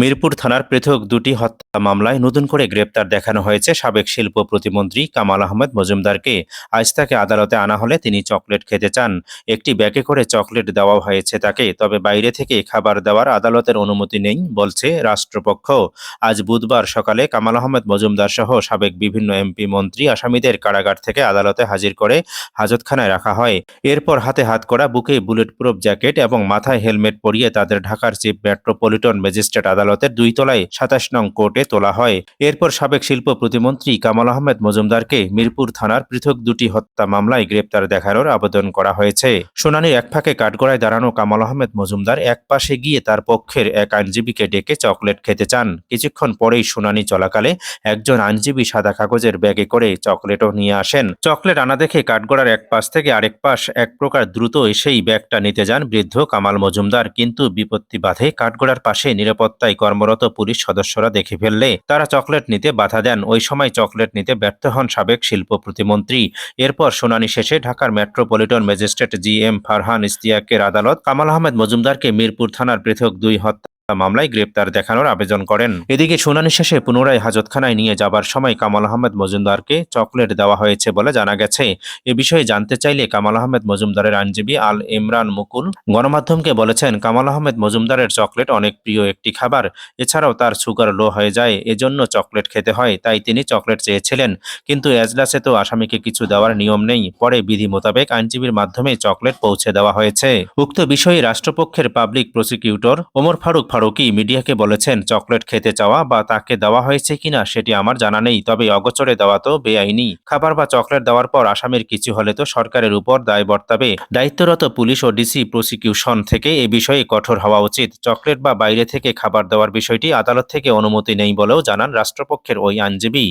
মিরপুর থানার পৃথক দুটি হত্যা মামলায় নতুন করে গ্রেপ্তার দেখানো হয়েছে সাবেক শিল্প প্রতিমন্ত্রী কামাল আহমেদ মজুমদারকে। আজ তাকে আদালতে আনা হলে তিনি চকলেট খেতে চান। একটি ব্যাগে করে চকলেট দেওয়া হয়েছে তাকে, তবে বাইরে থেকে খাবার দেওয়ার আদালতের অনুমতি নেই, বলছে রাষ্ট্রপক্ষ। আজ বুধবার সকালে কামাল আহমেদ মজুমদার সহ সাবেক বিভিন্ন এমপি মন্ত্রী আসামিদের কারাগার থেকে আদালতে হাজির করে হাজতখানায় রাখা হয়। এরপর হাতে হাত করা, বুকে বুলেট প্রুফ জ্যাকেট এবং মাথায় হেলমেট পরিয়ে তাদের ঢাকার চিফ মেট্রোপলিটন ম্যাজিস্ট্রেট আদালতের দুই তলায় সাতাশ নং কোর্টে তোলা হয়। এরপর সাবেক শিল্প প্রতিমন্ত্রী কামাল আহমেদ মজুমদারকে মিরপুর থানার পৃথক দুটি হত্যা মামলায় গ্রেপ্তার দেখানোর আবেদন করা হয়েছে। শুনানির এক ফাঁকে কাঠগড়ায় দাঁড়ানো কামাল আহমেদ মজুমদার এক পাশে গিয়ে তার পক্ষের এক আইনজীবীকে ডেকে চকলেট খেতে চান। কিছুক্ষণ পরেই শুনানি চলাকালে একজন আইনজীবী সাদা কাগজের ব্যাগে করে চকলেটও নিয়ে আসেন। চকলেট আনা দেখে কাঠগড়ার এক পাশ থেকে আরেক পাশ এক প্রকার দ্রুত এসেই ব্যাগটা নিতে যান বৃদ্ধ কামাল মজুমদার। কিন্তু বিপত্তি বাধে কাঠগড়ার পাশে নিরাপত্তায় কর্মরত পুলিশ সদস্যরা দেখে ফেললে তারা চকলেট নিতে বাধা দেন। ওই সময় চকলেট নিতে ব্যর্থ হন সাবেক শিল্প প্রতিমন্ত্রী। এরপর শুনানি শেষে ঢাকার metropolitan magistrate G M Farhan ইস্তিয়াকের আদালত কামাল আহমেদ মজুমদারকে মিরপুর থানার পৃথক দুই হত্যা মামলায় গ্রেপ্তার দেখানোর আবেদন করেন। এদিকে শুনানি শেষে পুনরায় হাজতখানায় নিয়ে যাবার সময় কামাল আহমেদ মজুমদারকে চকলেট দেওয়া হয়েছে বলে জানা গেছে। এ বিষয়ে জানতে চাইলে কামাল আহমেদ মজুমদারের আইনজীবী আল ইমরান মুকুল গণমাধ্যমকে বলেছেন, কামাল আহমেদ মজুমদারের চকলেট অনেক প্রিয় একটি খাবার, এছাড়াও তার সুগার লো হয়ে যায়, এজন্য চকলেট খেতে হয়, তাই তিনি চকলেট চেয়েছিলেন। কিন্তু এজলাসে তো আসামিকে কিছু দেওয়ার নিয়ম নেই। পরে বিধি মোতাবেক আইনজীবীর মাধ্যমে চকলেট পৌঁছে দেওয়া হয়েছে। উক্ত বিষয়ে রাষ্ট্রপক্ষের পাবলিক প্রসিকিউটর ওমর ফারুক ফারুকি মিডিয়াকে বলেছেন, চকলেট খেতে চাওয়া বা তাকে দেওয়া হয়েছে কিনা সেটি আমার জানা নেই, তবে অগোচরে দেওয়া তো বেআইনি। খাবার বা চকলেট দেওয়ার পর আসামির কিছু হলে তো সরকারের উপর দায় বর্তাবে। দায়িত্বরত পুলিশ ও ডিসি প্রসিকিউশন থেকে এ বিষয়ে কঠোর হওয়া উচিত। চকলেট বা বাইরে থেকে খাবার দেওয়ার বিষয়টি আদালত থেকে অনুমতি নেই বলেও জানান রাষ্ট্রপক্ষের ওই আইনজীবী।